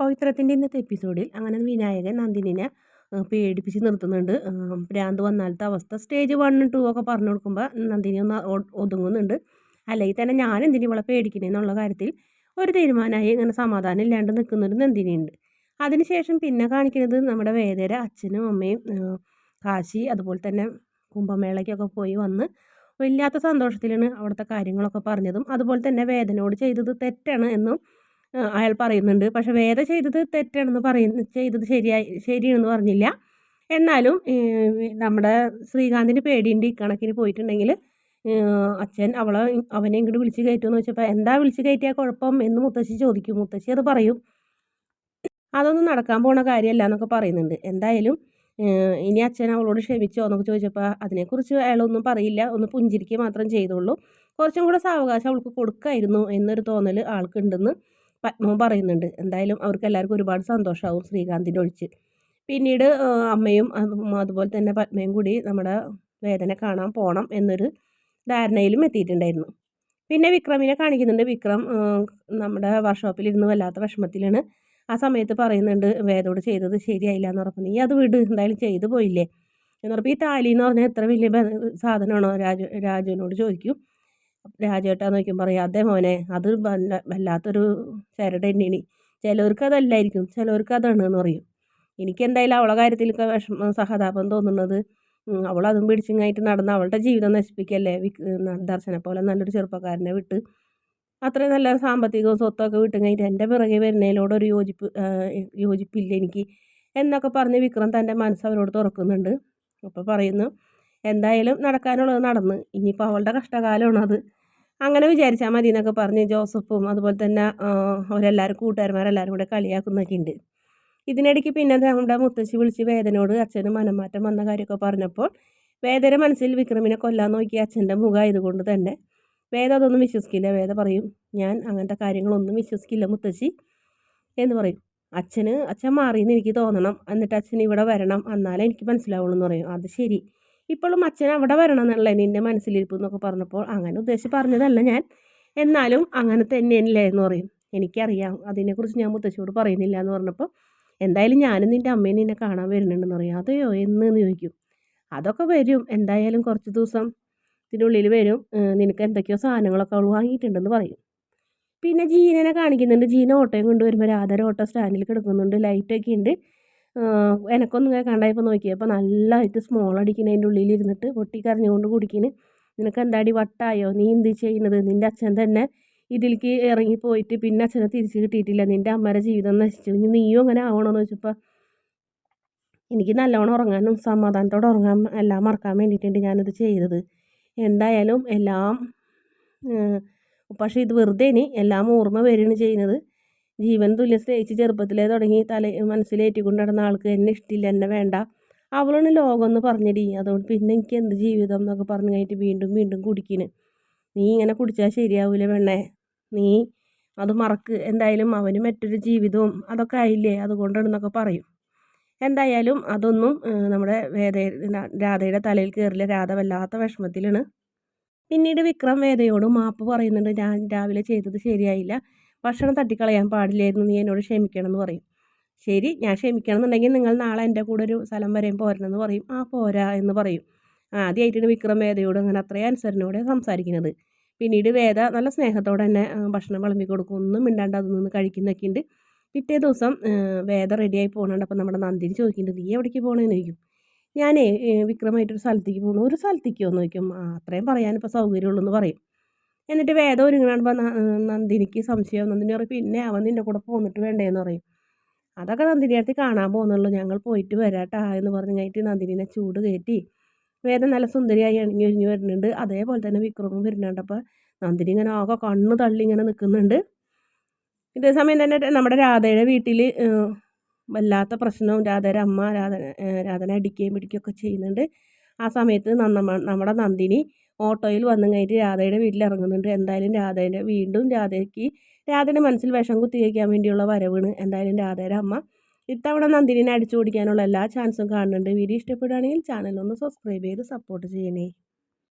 പവിത്രത്തിന്റെ ഇന്നത്തെ എപ്പിസോഡിൽ അങ്ങനെ വിനായകൻ നന്ദിനിനെ പേടിപ്പിച്ച് നിർത്തുന്നുണ്ട്. ഭ്രാന്ത് വന്നാലത്തെ അവസ്ഥ സ്റ്റേജ് വൺ ടു ഒക്കെ പറഞ്ഞു കൊടുക്കുമ്പോൾ നന്ദിനി ഒന്ന് ഒതുങ്ങുന്നുണ്ട്. അല്ലെങ്കിൽ തന്നെ ഞാൻ എന്തിനു ഇവളെ പേടിക്കണേ എന്നുള്ള കാര്യത്തിൽ ഒരു തീരുമാനമായി ഇങ്ങനെ സമാധാനം ഇല്ലാണ്ട് നിൽക്കുന്നൊരു നന്ദിനിയുണ്ട്. അതിനുശേഷം പിന്നെ കാണിക്കുന്നത് നമ്മുടെ വേദര അച്ഛനും അമ്മയും കാശി അതുപോലെ തന്നെ കുംഭമേളയ്ക്കൊക്കെ പോയി വന്ന് വല്ലാത്ത സന്തോഷത്തിലാണ് അവിടുത്തെ കാര്യങ്ങളൊക്കെ പറഞ്ഞതും. അതുപോലെ തന്നെ വേദനയോട് ചെയ്തത് തെറ്റാണ് എന്നും അയാൾ പറയുന്നുണ്ട്. പക്ഷേ വേദ ചെയ്തത് തെറ്റാണെന്ന് പറയുന്ന ചെയ്തത് ശരിയായി ശരിയാണെന്ന് പറഞ്ഞില്ല. എന്നാലും നമ്മുടെ ശ്രീകാന്തിന് പേടിയുണ്ട്. ഈ കണക്കിന് പോയിട്ടുണ്ടെങ്കിൽ അച്ഛൻ അവളെ അവനെ ഇങ്ങോട്ട് വിളിച്ച് കയറ്റുമെന്ന് വെച്ചപ്പോൾ എന്താ വിളിച്ച് കയറ്റിയാൽ കുഴപ്പം? എന്ന് മുത്തശ്ശി ചോദിക്കും. മുത്തശ്ശി അത് പറയും. അതൊന്നും നടക്കാൻ പോണ കാര്യമല്ല എന്നൊക്കെ പറയുന്നുണ്ട്. എന്തായാലും ഇനി അച്ഛൻ അവളോട് ക്ഷമിച്ചോ എന്നൊക്കെ ചോദിച്ചപ്പോൾ അതിനെക്കുറിച്ച് അയാളൊന്നും പറയില്ല. ഒന്ന് പുഞ്ചിരിക്കുക മാത്രം ചെയ്തുള്ളൂ കുറച്ചും കൂടെ സാവകാശം അവൾക്ക് കൊടുക്കായിരുന്നു എന്നൊരു തോന്നൽ ആൾക്കുണ്ടെന്ന് പത്മവും പറയുന്നുണ്ട്. എന്തായാലും അവർക്ക് എല്ലാവർക്കും ഒരുപാട് സന്തോഷമാവും ശ്രീകാന്തിന്റെ ഒഴിച്ച്. പിന്നീട് അമ്മയും അതുപോലെ തന്നെ പത്മയും കൂടി നമ്മുടെ വേദന കാണാൻ പോകണം എന്നൊരു ധാരണയിലും എത്തിയിട്ടുണ്ടായിരുന്നു. പിന്നെ വിക്രമിനെ കാണിക്കുന്നുണ്ട്. വിക്രം നമ്മുടെ വർക്ക്ഷോപ്പിലിരുന്ന് വല്ലാത്ത വിഷമത്തിലാണ്. ആ സമയത്ത് പറയുന്നുണ്ട് വേദോട് ചെയ്തത് ശരിയായില്ല എന്ന് പറഞ്ഞപ്പോൾ നീ അത് വിട് എന്തായാലും ചെയ്തു പോയില്ലേ? എന്ന് പറഞ്ഞപ്പോൾ ഈ താലി എന്ന് പറഞ്ഞാൽ എത്ര വലിയ സാധനമാണോ? രാജു രാജുവിനോട് ചോദിക്കും. രാജേട്ടാന്ന് വയ്ക്കുമ്പോൾ പറയും അതേ മോനെ അത് വല്ലാത്തൊരു ചരട് തന്നെയാണ്. ചിലവർക്ക് അതല്ലായിരിക്കും ചിലവർക്ക് അതാണ് എന്ന് പറയും. എനിക്കെന്തായാലും അവളെ കാര്യത്തിലൊക്കെ വിഷമം സഹതാപം തോന്നുന്നത് അവൾ അതും പിടിച്ചിങ്ങായിട്ട് നടന്ന അവളുടെ ജീവിതം നശിപ്പിക്കല്ലേ? ദർശന പോലെ നല്ലൊരു ചെറുപ്പക്കാരനെ വിട്ട് അത്രയും നല്ല സാമ്പത്തികവും സ്വത്തൊക്കെ വിട്ട് കഴിഞ്ഞിട്ട് എന്റെ പിറകെ വരുന്നതിനോട് ഒരു യോജിപ്പ് യോജിപ്പില്ല എനിക്ക് എന്നൊക്കെ പറഞ്ഞ് വിക്രം തന്റെ മനസ്സ് അവരോട് തുറക്കുന്നുണ്ട്. അപ്പോൾ പറയുന്നു എന്തായാലും നടക്കാനുള്ളത് നടന്ന്. ഇനിയിപ്പോൾ അവളുടെ കഷ്ടകാലമാണ് അത് അങ്ങനെ വിചാരിച്ചാൽ മതി എന്നൊക്കെ പറഞ്ഞ് ജോസഫും അതുപോലെ തന്നെ അവരെല്ലാവരും കൂട്ടുകാരന്മാരെല്ലാവരും കൂടെ കളിയാക്കുന്നൊക്കെ ഉണ്ട് ഇതിനിടയ്ക്ക് പിന്നെ നമ്മുടെ മുത്തശ്ശി വിളിച്ച് വേദനയോട് അച്ഛന് മനംമാറ്റം വന്ന കാര്യമൊക്കെ പറഞ്ഞപ്പോൾ വേദന മനസ്സിൽ വിക്രമിനെ കൊല്ലാൻ നോക്കി അച്ഛന്റെ മുഖമായതുകൊണ്ട് തന്നെ വേദ അതൊന്നും വിശ്വസിക്കില്ല. വേദ പറയും ഞാൻ അങ്ങനത്തെ കാര്യങ്ങളൊന്നും വിശ്വസിക്കില്ല മുത്തശ്ശി. എന്ന് പറയും. അച്ഛന് അച്ഛൻ മാറിയെന്ന് എനിക്ക് തോന്നണം. എന്നിട്ട് അച്ഛൻ ഇവിടെ വരണം. എന്നാലേ എനിക്ക് മനസ്സിലാവുള്ളൂ എന്ന് പറയും. അത് ശരി. ഇപ്പോഴും അച്ഛൻ അവിടെ വരണം എന്നല്ലേ നിന്റെ മനസ്സിലിരിപ്പ് എന്നൊക്കെ പറഞ്ഞപ്പോൾ അങ്ങനെ ഉദ്ദേശിച്ച് പറഞ്ഞതല്ല ഞാൻ. എന്നാലും അങ്ങനെ തന്നെയല്ലേ എന്ന് പറയും. എനിക്കറിയാം. അതിനെക്കുറിച്ച് ഞാൻ മുത്തശ്ശിയോട് പറയുന്നില്ല എന്ന് പറഞ്ഞപ്പോൾ എന്തായാലും ഞാനും നിന്റെ അമ്മയും നിന്നെ കാണാൻ വരുന്നുണ്ടെന്ന് പറയും. അതെയോ എന്ന് ചോദിക്കും. അതൊക്കെ വരും. എന്തായാലും കുറച്ച് ദിവസം ഇതിനുള്ളിൽ വരും. നിനക്ക് എന്തൊക്കെയോ സാധനങ്ങളൊക്കെ അവൾ വാങ്ങിയിട്ടുണ്ടെന്ന് പറയും. പിന്നെ ജീനനെ കാണിക്കുന്നുണ്ട്. ജീന ഓട്ടോയും കൊണ്ടുവരുമ്പോൾ രാധര ഓട്ടോ സ്റ്റാൻഡിൽ കിടക്കുന്നുണ്ട്. ലൈറ്റൊക്കെ ഉണ്ട്. എനക്കൊന്നും കണ്ടായപ്പോൾ നോക്കിയപ്പോൾ നല്ലതായിട്ട് സ്മോൾ അടിക്കുന്നതിന്റെ ഉള്ളിലിരുന്നിട്ട് പൊട്ടിക്കറിഞ്ഞുകൊണ്ട് കുടിക്കുന്നു നിനക്ക് എന്താടി വട്ടായോ? നീ എന്ത് ചെയ്യുന്നത്? നിന്റെ അച്ഛൻ തന്നെ ഇതിലേക്ക് ഇറങ്ങി പോയിട്ട് പിന്നെ അച്ഛനെ തിരിച്ച് കിട്ടിയിട്ടില്ല. നിന്റെ അമ്മയുടെ ജീവിതം നശിച്ചു. ഇനി നീയും അങ്ങനെ ആവണമെന്ന് വെച്ചപ്പോൾ എനിക്ക് നല്ലോണം ഉറങ്ങാനും സമാധാനത്തോടെ ഉറങ്ങാൻ എല്ലാം മറക്കാൻ വേണ്ടിയിട്ടുണ്ട് ഞാനിത് ചെയ്തത്. എന്തായാലും എല്ലാം പക്ഷേ ഇത് വെറുതെ ഇനി എല്ലാം ഓർമ്മ വരികയാണ് ചെയ്യുന്നത്. ജീവൻ തുല്യ സ്നേഹിച്ച് ചെറുപ്പത്തിലേ തുടങ്ങി തല മനസ്സിലേറ്റിക്കൊണ്ട് നടന്ന ആൾക്ക് എന്നെ ഇഷ്ടമില്ല എന്നെ വേണ്ട. അവളാണ് ലോകം എന്ന് പറഞ്ഞടി. അതുകൊണ്ട് പിന്നെ എനിക്ക് എന്ത് ജീവിതം എന്നൊക്കെ പറഞ്ഞു കഴിഞ്ഞിട്ട് വീണ്ടും വീണ്ടും കുടിക്കിന്. നീ ഇങ്ങനെ കുടിച്ചാൽ ശരിയാവൂല പെണ്ണേ. നീ അത് മറക്ക്. എന്തായാലും അവന് മറ്റൊരു ജീവിതവും അതൊക്കെ ആയില്ലേ? അതുകൊണ്ടാണെന്നൊക്കെ പറയും. എന്തായാലും അതൊന്നും നമ്മുടെ വേദ രാധയുടെ തലയിൽ കയറില്ല രാധ വല്ലാത്ത വിഷമത്തിലാണ്. പിന്നീട് വിക്രം വേദയോട് മാപ്പ് പറയുന്നുണ്ട്. ഞാൻ രാവിലെ ചെയ്തത് ശരിയായില്ല. ഭക്ഷണം തട്ടിക്കളയാൻ പാടില്ലായിരുന്നു. നീ എന്നോട് ക്ഷമിക്കണം എന്ന് പറയും. ശരി ഞാൻ ക്ഷമിക്കണം എന്നുണ്ടെങ്കിൽ നിങ്ങൾ നാളെ എന്റെ കൂടെ ഒരു സ്ഥലം വരെയും പോരണമെന്ന് പറയും. ആ പോരാ എന്ന് പറയും. ആദ്യമായിട്ടാണ് വിക്രം വേദയോട് അങ്ങനെ അത്രയും അനുസരണയോടെ സംസാരിക്കുന്നത്. പിന്നീട് വേദ നല്ല സ്നേഹത്തോടെ തന്നെ ഭക്ഷണം വിളമ്പി കൊടുക്കും ഒന്നും മിണ്ടാണ്ട് അതിൽ നിന്ന് കഴിക്കുന്നൊക്കെ ഉണ്ട്. പിറ്റേ ദിവസം വേദ റെഡിയായി പോകുന്നുണ്ട് അപ്പം നമ്മുടെ നന്ദിനി ചോദിക്കുന്നുണ്ട് നീ എവിടേക്ക് പോകണമെന്ന് ചോദിക്കും. ഞാനേ വിക്രമായിട്ടൊരു സ്ഥലത്തേക്ക് പോകണം ഒരു സ്ഥലത്തേക്കോ എന്ന് ചോദിക്കും. അത്രയും പറയാനിപ്പോൾ സൗകര്യമുള്ളൂ എന്ന് പറയും. എന്നിട്ട് വേദം ഒരുങ്ങണപ്പോൾ നന്ദിനിക്ക് സംശയം. നന്ദിനി പറയും പിന്നെ അവൻ നിന്റെ കൂടെ പോന്നിട്ട് വേണ്ടേന്ന് പറയും. അതൊക്കെ നന്ദിനി അടുത്ത് കാണാൻ പോകുന്നുള്ളൂ. ഞങ്ങൾ പോയിട്ട് വരാട്ടാ എന്ന് പറഞ്ഞു കഴിഞ്ഞിട്ട് നന്ദിനിനെ ചൂട് കയറ്റി വേദം നല്ല സുന്ദരിയായി അണിഞ്ഞു ഒഴിഞ്ഞു വരുന്നുണ്ട്. അതേപോലെ തന്നെ വിക്രമും വരുന്നുണ്ട്. അപ്പോൾ നന്ദിനി ഇങ്ങനെ ആകെ കണ്ണ് തള്ളി ഇങ്ങനെ നിൽക്കുന്നുണ്ട്. ഇതേ സമയം തന്നെ നമ്മുടെ രാധയുടെ വീട്ടിൽ വല്ലാത്ത പ്രശ്നവും രാധയുടെ അമ്മ രാധന രാധന അടിക്കുകയും പിടിക്കുകയൊക്കെ ചെയ്യുന്നുണ്ട്. ആ സമയത്ത് നമ്മുടെ നന്ദിനി ഓട്ടോയിൽ വന്നു കഴിഞ്ഞിട്ട് രാധയുടെ വീട്ടിൽ ഇറങ്ങുന്നുണ്ട്. എന്തായാലും രാധേന്റെ വീണ്ടും രാധയ്ക്ക് രാധയുടെ മനസ്സിൽ വിഷം കുത്തിവയ്ക്കാൻ വേണ്ടിയുള്ള വരവാണ് എന്തായാലും രാധയുടെ അമ്മ. ഇത്തവണ നന്ദിനിനെ അടിച്ചു പിടിക്കാനുള്ള എല്ലാ ചാൻസും കാണുന്നുണ്ട്. വീഡിയോ ഇഷ്ടപ്പെടുകയാണെങ്കിൽ ചാനൽ ഒന്ന് സബ്സ്ക്രൈബ് ചെയ്ത് സപ്പോർട്ട് ചെയ്യണേ.